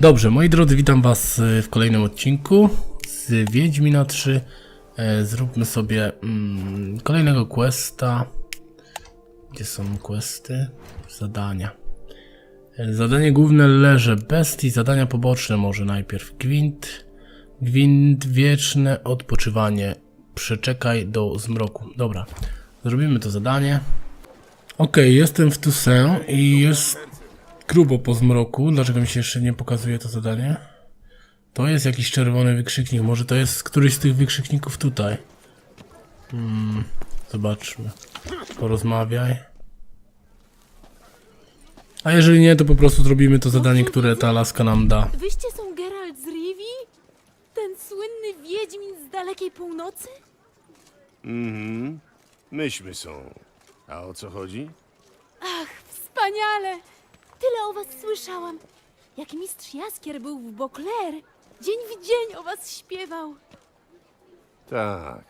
Dobrze, moi drodzy, witam was y, w kolejnym odcinku z Wiedźmina 3. E, Zróbmy sobie mm, kolejnego questa. Gdzie są questy? Zadania. E, Zadanie główne leże bestii, zadania poboczne może najpierw. Gwint, gwint wieczne odpoczywanie. Przeczekaj do zmroku. Dobra, zrobimy to zadanie. Okej, jestem w Toussaint i jest grubo po zmroku. Dlaczego mi się jeszcze nie pokazuje to zadanie? To jest jakiś czerwony wykrzyknik. Może to jest któryś z tych wykrzykników tutaj. Hmm, zobaczmy. Porozmawiaj. A jeżeli nie, to po prostu zrobimy to zadanie, które ta laska nam da. Wyście są Geralt z Rivi? Ten słynny wiedźmin z dalekiej północy? Mhm. Myśmy są. A o co chodzi? Ach, wspaniale! Tyle o was słyszałam. Jak mistrz Jaskier był w Bokler, dzień w dzień o was śpiewał. Tak.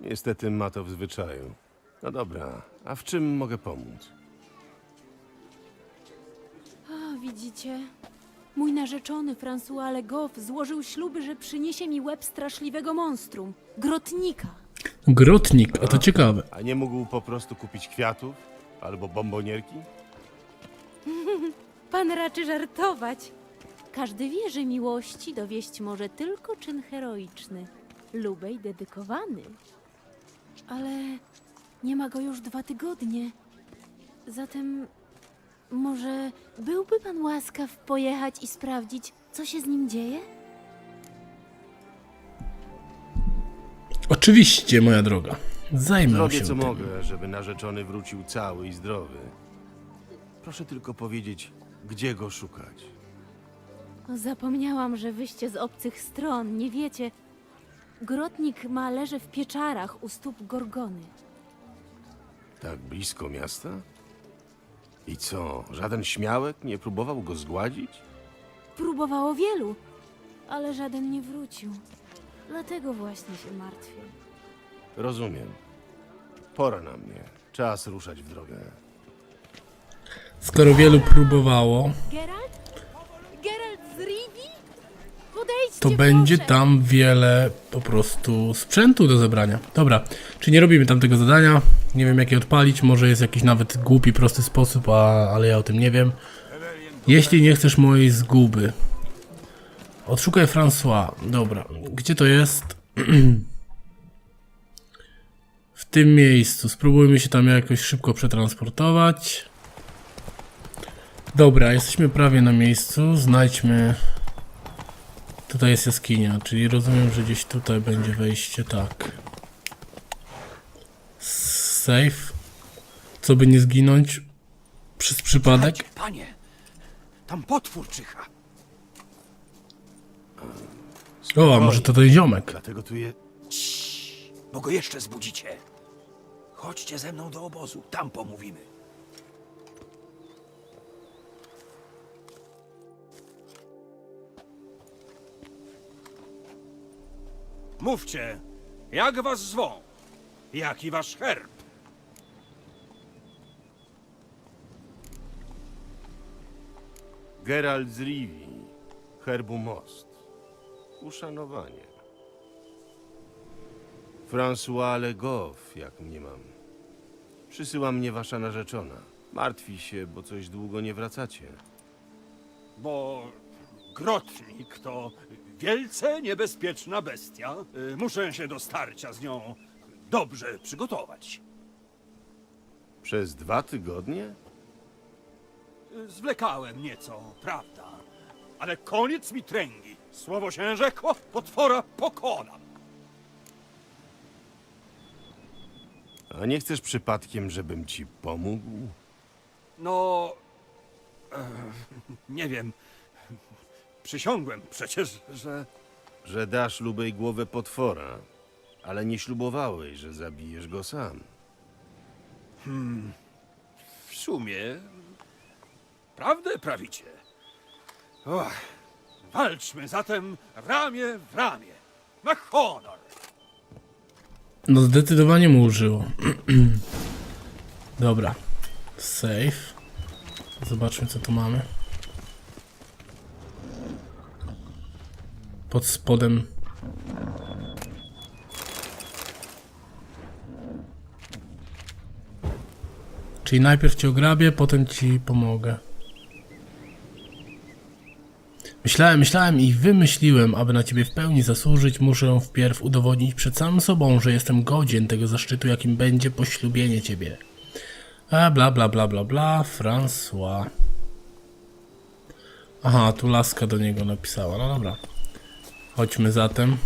Niestety ma to w zwyczaju. No dobra, a w czym mogę pomóc? A, widzicie? Mój narzeczony François Legoff złożył śluby, że przyniesie mi łeb straszliwego monstrum. Grotnika. Grotnik, a to ciekawe. A nie mógł po prostu kupić kwiatów? Albo bombonierki? Pan raczy żartować. Każdy wie, że miłości dowieść może tylko czyn heroiczny, lubej dedykowany. Ale nie ma go już dwa tygodnie. Zatem może byłby pan łaskaw pojechać i sprawdzić, co się z nim dzieje? Oczywiście, moja droga. Zajmę Zrobię się co tym. mogę, żeby narzeczony wrócił cały i zdrowy. Proszę tylko powiedzieć, gdzie go szukać. Zapomniałam, że wyście z obcych stron, nie wiecie. Grotnik ma leże w pieczarach u stóp Gorgony. Tak blisko miasta? I co, żaden śmiałek nie próbował go zgładzić? Próbowało wielu, ale żaden nie wrócił. Dlatego właśnie się martwię. Rozumiem. Pora na mnie. Czas ruszać w drogę. Skoro wielu próbowało, to będzie tam wiele po prostu sprzętu do zebrania. Dobra, czy nie robimy tam tego zadania? Nie wiem jak je odpalić, może jest jakiś nawet głupi, prosty sposób, a, ale ja o tym nie wiem. Jeśli nie chcesz mojej zguby. Odszukaj François. Dobra, gdzie to jest? w tym miejscu. Spróbujmy się tam jakoś szybko przetransportować. Dobra, jesteśmy prawie na miejscu. Znajdźmy Tutaj jest jaskinia, czyli rozumiem, że gdzieś tutaj będzie wejście, tak. Safe. Co by nie zginąć przez przypadek? Panie, panie, tam potwór czyha. O, a może to ten ziomek? Dlatego tu je... Bo go jeszcze zbudzicie. Chodźcie ze mną do obozu, tam pomówimy. Mówcie, jak was zwą? Jaki wasz herb? Geralt z Rivi. Herbu Most. Uszanowanie. François Legoff, jak mnie mam. Przysyła mnie wasza narzeczona. Martwi się, bo coś długo nie wracacie. Bo grotnik to wielce niebezpieczna bestia. Y, Muszę się do starcia z nią dobrze przygotować. Przez dwa tygodnie? Y, Zwlekałem nieco, prawda, ale koniec mi tręgi. Słowo się rzekło, potwora pokonam. A nie chcesz przypadkiem, żebym ci pomógł? No, e, nie wiem. Przysiągłem przecież, że Że dasz lubej głowę potwora, ale nie ślubowałeś, że zabijesz go sam. w sumie prawdę prawicie. Och, walczmy zatem ramię w ramię. Na honor! No zdecydowanie mu użyło. Dobra. Safe. Zobaczmy co tu mamy. Pod spodem. Czyli najpierw cię ograbię, potem ci pomogę. Myślałem, myślałem i wymyśliłem, aby na ciebie w pełni zasłużyć, muszę wpierw udowodnić przed samym sobą, że jestem godzien tego zaszczytu, jakim będzie poślubienie ciebie. A bla bla bla bla bla, François. Aha, tu laska do niego napisała, no dobra. Chodźmy zatem.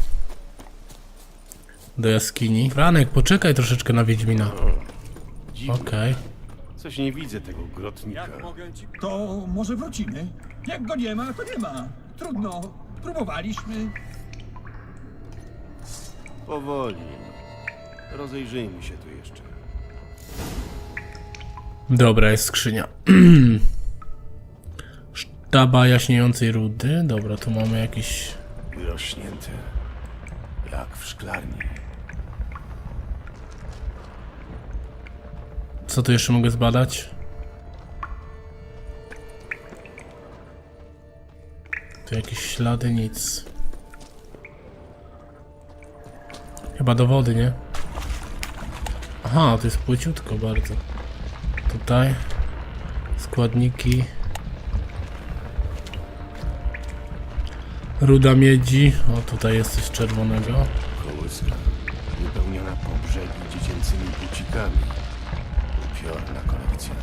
Do jaskini. Franek, poczekaj troszeczkę na Wiedźmina. Dziwne. Okej. Coś nie widzę tego grotnika. To może wrócimy? Jak go nie ma, to nie ma. Trudno. Próbowaliśmy. Powoli. Rozejrzyjmy się tu jeszcze. Dobra, jest skrzynia. Sztaba jaśniejącej rudy. Dobra, tu mamy jakieś... Wyrośnięte. Jak w szklarni. Co tu jeszcze mogę zbadać? Tu jakieś ślady, nic. Chyba do wody, nie? Aha, to jest płyciutko bardzo. Tutaj składniki. Ruda miedzi. O, tutaj jest coś czerwonego. Kołyska. Wypełniona po brzegi dziecięcymi bucikami. Upiorna kolekcja.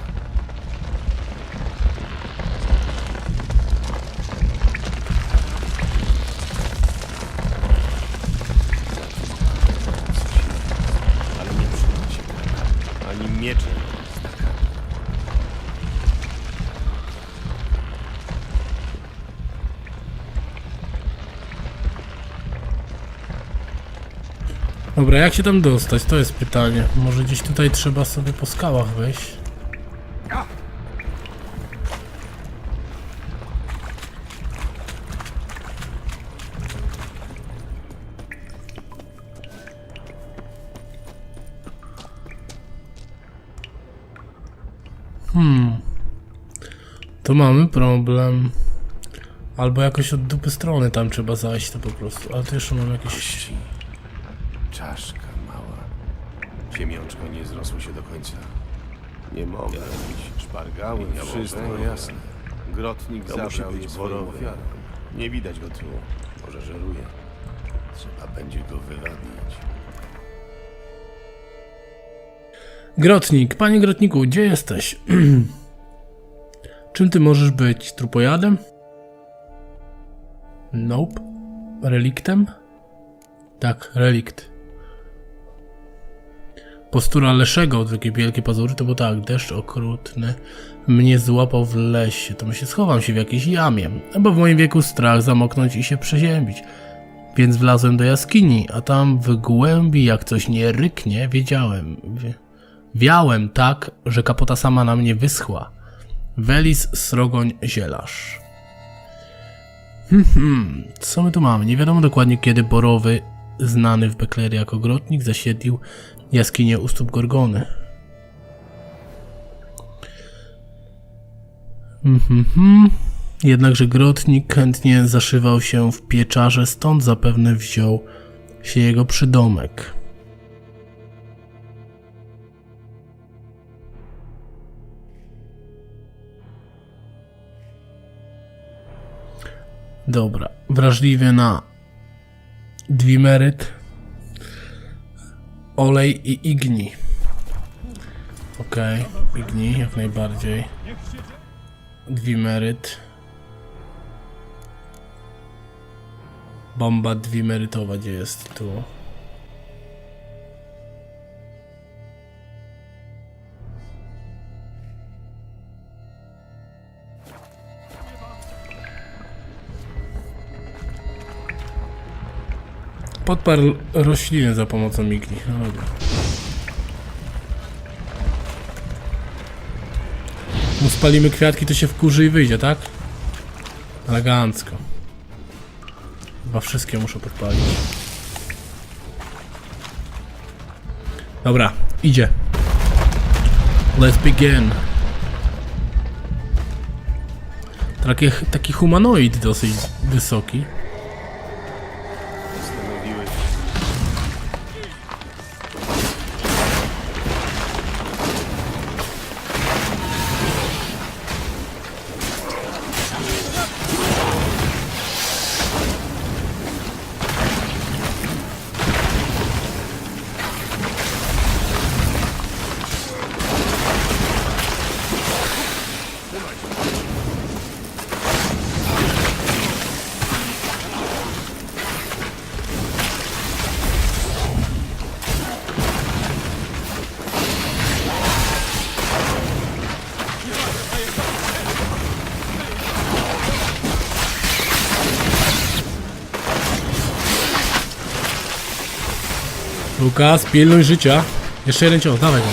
Ale nie przyda się. Ani mieczem Dobra, jak się tam dostać? To jest pytanie. Może gdzieś tutaj trzeba sobie po skałach wejść? Hmm. To mamy problem. Albo jakoś od dupy strony tam trzeba zajść to po prostu. Ale tu jeszcze mam jakieś... Czaszka mała. Ziemiączko nie zrosło się do końca. Nie mogę robić. Szpargały, wszystko jasne. Grotnik To musi zabrał być swoją ofiarę. Nie widać go tu. Może żeruje. Trzeba będzie go wywabić. Grotnik, panie Grotniku, gdzie jesteś? Czym ty możesz być? Trupojadem? Nope. Reliktem? Tak, relikt. Postura Leszego, takie wielkie pazury, to było tak, deszcz okrutny mnie złapał w lesie, to myślę, schowam się w jakiejś jamie, bo w moim wieku strach zamoknąć i się przeziębić. Więc wlazłem do jaskini, a tam w głębi, jak coś nie ryknie, wiedziałem. Wie, wiałem tak, że kapota sama na mnie wyschła. Welis Srogoń Zielarz. Hmm, hmm, co my tu mamy? Nie wiadomo dokładnie kiedy Borowy, znany w Beklerii jako grotnik, zasiedlił jaskinię u stóp Gorgony. Mhm, mhm. Jednakże grotnik chętnie zaszywał się w pieczarze, stąd zapewne wziął się jego przydomek. Dobra, wrażliwy na dwimeryt, olej i igni. Okej, igni jak najbardziej. Dwimeryt. Bomba dwimerytowa, gdzie jest tu? Podparł rośliny za pomocą migni. No dobra. No spalimy kwiatki, to się wkurzy i wyjdzie, tak? Elegancko. Chyba wszystkie muszę podpalić. Dobra, idzie. Let's begin. Taki, taki humanoid dosyć wysoki. Lukas, pilnuj życia. Jeszcze jeden cios, dawaj go.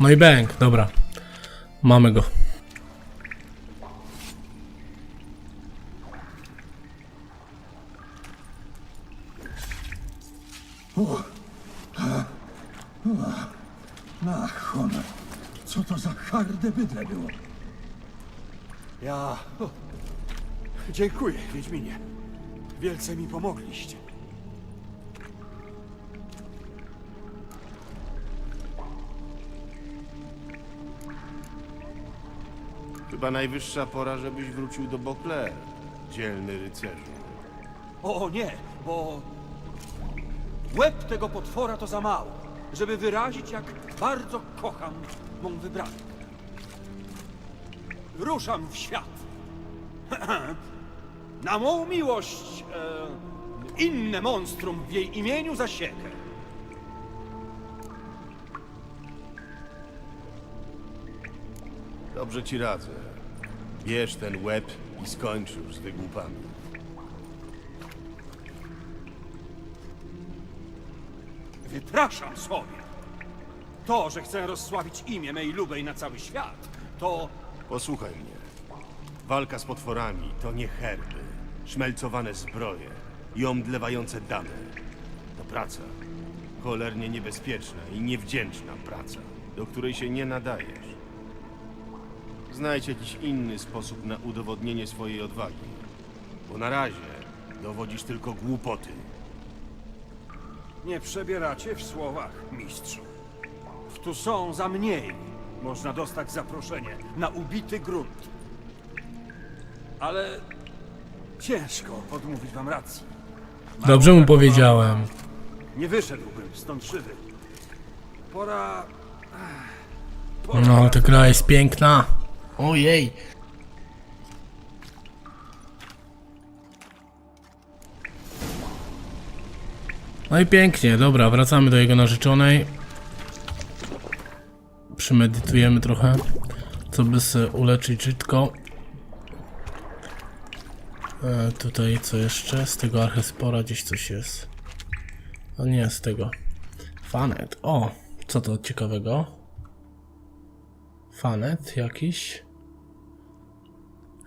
No i bang, dobra. Mamy go. Na honor. Co to za harde bydle było? Ja... O, dziękuję, Wiedźminie. Wielce mi pomogliście. Chyba najwyższa pora, żebyś wrócił do Beauclair, dzielny rycerzu. O nie, bo łeb tego potwora to za mało, żeby wyrazić, jak bardzo kocham mą wybrankę. Ruszam w świat. Na mą miłość e, inne monstrum w jej imieniu zasiekę. Dobrze ci radzę. Bierz ten łeb i skończ już z wygłupami. Wypraszam sobie. To, że chcę rozsławić imię mej lubej na cały świat, to Posłuchaj mnie. Walka z potworami to nie herby, szmelcowane zbroje i omdlewające damy. To praca. Cholernie niebezpieczna i niewdzięczna praca, do której się nie nadajesz. Znajdź jakiś inny sposób na udowodnienie swojej odwagi. Bo na razie dowodzisz tylko głupoty. Nie przebieracie w słowach, mistrzu. W tu są za mniej można dostać zaproszenie na ubity grunt. Ale ciężko podmówić wam racji. Dobrze mu powiedziałem. Nie wyszedłbym stąd żywy. Pora... Pora No, ta gra jest piękna. Ojej. No i pięknie, dobra, wracamy do jego narzeczonej. Przymedytujemy trochę, co by sobie uleczyć żytko. E, tutaj co jeszcze? Z tego archespora gdzieś coś jest. A nie, z tego. Fanet. O, co to ciekawego? Fanet jakiś.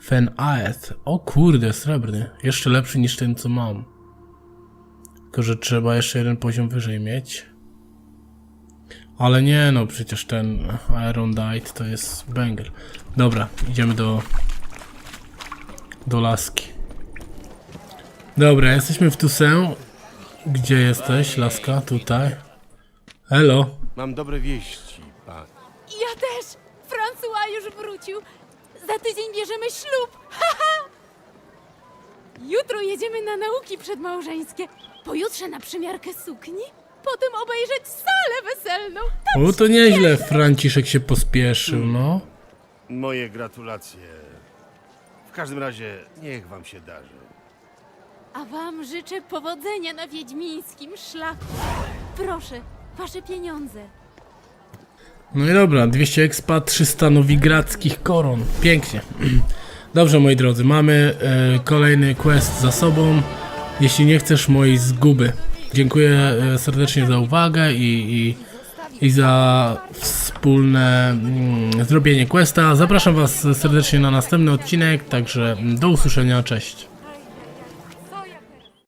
Fen Aeth. O kurde, srebrny. Jeszcze lepszy niż ten, co mam. Tylko, że trzeba jeszcze jeden poziom wyżej mieć. Ale nie, no przecież ten Ironite to jest banger. Dobra, idziemy do... do laski. Dobra, jesteśmy w Tusę. Gdzie jesteś, laska? Tutaj. Elo. Mam dobre wieści, pan. Ja też! François już wrócił! Za tydzień bierzemy ślub! Haha! Jutro jedziemy na nauki przedmałżeńskie. Pojutrze na przymiarkę sukni. Potem obejrzeć salę weselną. O, to nieźle Franciszek się pospieszył, no. Moje gratulacje. W każdym razie, niech wam się darzy. A wam życzę powodzenia na wiedźmińskim szlaku. Proszę, wasze pieniądze. No i dobra, 200 expa, 300 nowigradzkich koron. Pięknie. Dobrze, moi drodzy, mamy e, kolejny quest za sobą. Jeśli nie chcesz mojej zguby. Dziękuję e, serdecznie za uwagę i, i, i za wspólne mm, zrobienie questa. Zapraszam Was serdecznie na następny odcinek, także do usłyszenia, cześć.